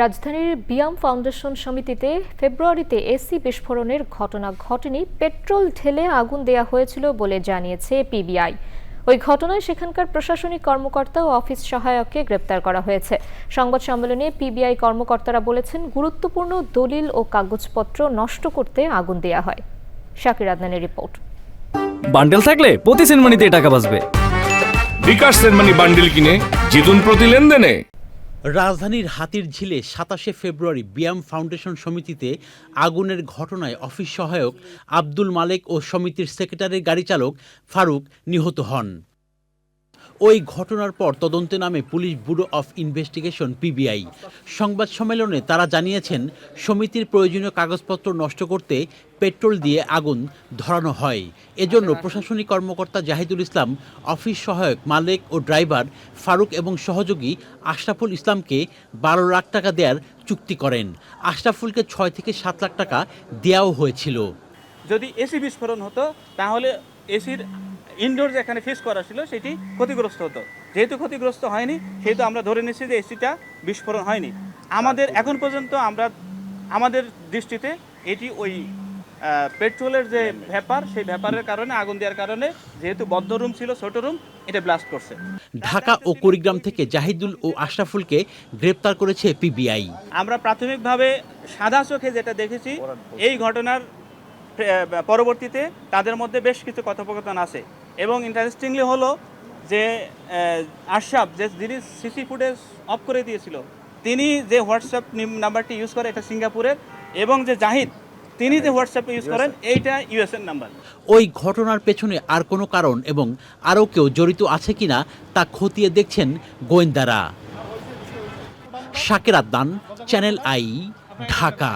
রাজধানীর বিয়াম ফাউন্ডেশন সমিতিতে ফেব্রুয়ারিতে এসি বিস্ফোরণের ঘটনা ঘটেনি। পেট্রোল ঢেলে আগুন দেয়া হয়েছিল বলে জানিয়েছে পিবিআই। ওই ঘটনায় সেখানকার প্রশাসনিক কর্মকর্তা ও অফিস সহায়ককে গ্রেপ্তার করা হয়েছে। সংবাদ সম্মেলনে পিবিআই কর্মকর্তারা বলেছেন গুরুত্বপূর্ণ দলিল ও কাগজপত্র নষ্ট করতে আগুন দেয়া হয়। শাকির আদনানের রিপোর্ট। বান্ডেল থাকলে প্রতি সেনমানিতে টাকা বাঁচবে। বিকাশ সেনমানি বান্ডিল কিনে জিতুন প্রতি লেনদেনে। রাজধানীর হাতির ঝিলে সাতাশে ফেব্রুয়ারি বিয়াম ফাউন্ডেশন সমিতিতে আগুনের ঘটনায় অফিস সহায়ক আব্দুল মালেক ও সমিতির সেক্রেটারি গাড়ি চালক ফারুক নিহত হন। ওই ঘটনার পর তদন্তে নামে police bureau of investigation PBI. সংবাদ সম্মেলনে তারা জানিয়েছেন সমিতির প্রয়োজনীয় কাগজপত্র নষ্ট করতে পেট্রোল দিয়ে আগুন ধরানো হয়। এজন্য প্রশাসনিক কর্মকর্তা জাহিদুল ইসলাম অফিস সহায়ক মালেক ও ড্রাইভার ফারুক এবং সহযোগী আশরাফুল ইসলামকে বারো লাখ টাকা দেওয়ার চুক্তি করেন। আশরাফুলকে ছয় থেকে সাত লাখ টাকা দেওয়াও হয়েছিল। যদি এসি বিস্ফোরণ হতো তাহলে এসির ইনডোর যেখানে ফিক্স করা ছিল সেটি ক্ষতিগ্রস্ত হতো। যেহেতু ক্ষতিগ্রস্ত হয়নি সেহেতু আমরা ধরে নিচ্ছি যে এসিটা বিস্ফোরণ হয়নি। আমাদের এখন পর্যন্ত আমরা আমাদের দৃষ্টিতে এটি ওই পেট্রোলের যে ভ্যাপার সেই ভ্যাপারের কারণে আগুন দেওয়ার কারণে যেহেতু বদ্ধ রুম ছিল ছোট রুম এটা ব্লাস্ট করছে। ঢাকা ও কুড়িগ্রাম থেকে জাহিদুল ও আশরাফুলকে গ্রেপ্তার করেছে পিবিআই আমরা প্রাথমিকভাবে সাদা চোখে যেটা দেখেছি এই ঘটনার পরবর্তীতে তাদের মধ্যে বেশ কিছু কথোপকথন আছে। এবং ইন্টারেস্টিংলি হলো যে আহ, আশরাফ যে যিনি সিসি ফুটেজ অফ করে দিয়েছিল তিনি যে হোয়াটসঅ্যাপ নাম্বারটি ইউজ করে এটা সিঙ্গাপুরের এবং যে জাহিদ তিনি যে হোয়াটসঅ্যাপ ইউজ করেন এইটা ইউএসএর নাম্বার ওই ঘটনার পেছনে আর কোনো কারণ এবং আরও কেউ জড়িত আছে কিনা তা খতিয়ে দেখছেন গোয়েন্দারা। শাকের আদনান চ্যানেল আই ঢাকা